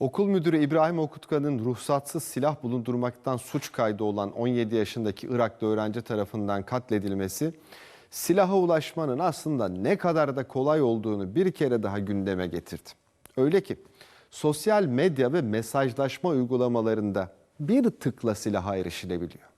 Okul müdürü İbrahim Okutkan'ın ruhsatsız silah bulundurmaktan suç kaydı olan 17 yaşındaki Iraklı öğrenci tarafından katledilmesi silaha ulaşmanın aslında ne kadar da kolay olduğunu bir kere daha gündeme getirdi. Öyle ki sosyal medya ve mesajlaşma uygulamalarında bir tıkla silaha erişilebiliyor.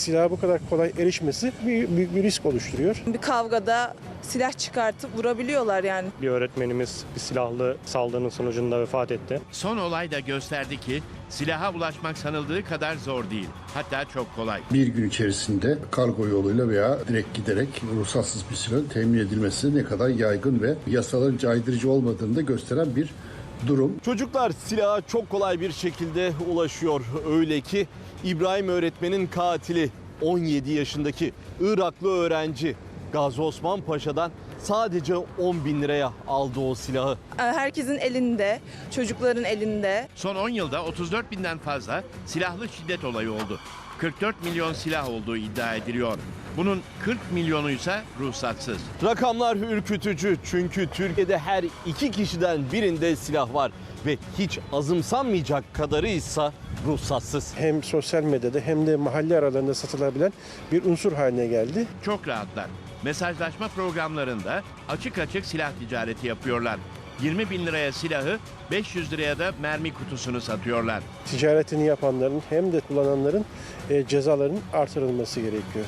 Silaha bu kadar kolay erişmesi bir, büyük bir risk oluşturuyor. Bir kavgada silah çıkartıp vurabiliyorlar yani. Bir öğretmenimiz bir silahlı saldırının sonucunda vefat etti. Son olay da gösterdi ki silaha ulaşmak sanıldığı kadar zor değil. Hatta çok kolay. bir gün içerisinde kargo yoluyla veya direkt giderek ruhsatsız bir silahın temin edilmesi ne kadar yaygın ve yasaların caydırıcı olmadığını da gösteren bir durum. Çocuklar silaha çok kolay bir şekilde ulaşıyor. Öyle ki İbrahim öğretmenin katili 17 yaşındaki Iraklı öğrenci Gazi Osman Paşa'dan sadece 10 bin liraya aldı o silahı. Herkesin elinde, çocukların elinde. Son 10 yılda 34 binden fazla silahlı şiddet olayı oldu. 44 milyon silah olduğu iddia ediliyor. Bunun 40 milyonu ise ruhsatsız. Rakamlar ürkütücü çünkü Türkiye'de her iki kişiden birinde silah var ve hiç azımsanmayacak kadarı ise ruhsatsız. Hem sosyal medyada hem de mahalle aralarında satılabilen bir unsur haline geldi. Çok rahatlar. Mesajlaşma programlarında açık açık silah ticareti yapıyorlar. 20 bin liraya silahı 500 liraya da mermi kutusunu satıyorlar. Ticaretini yapanların hem de kullananların e, cezalarının artırılması gerekiyor.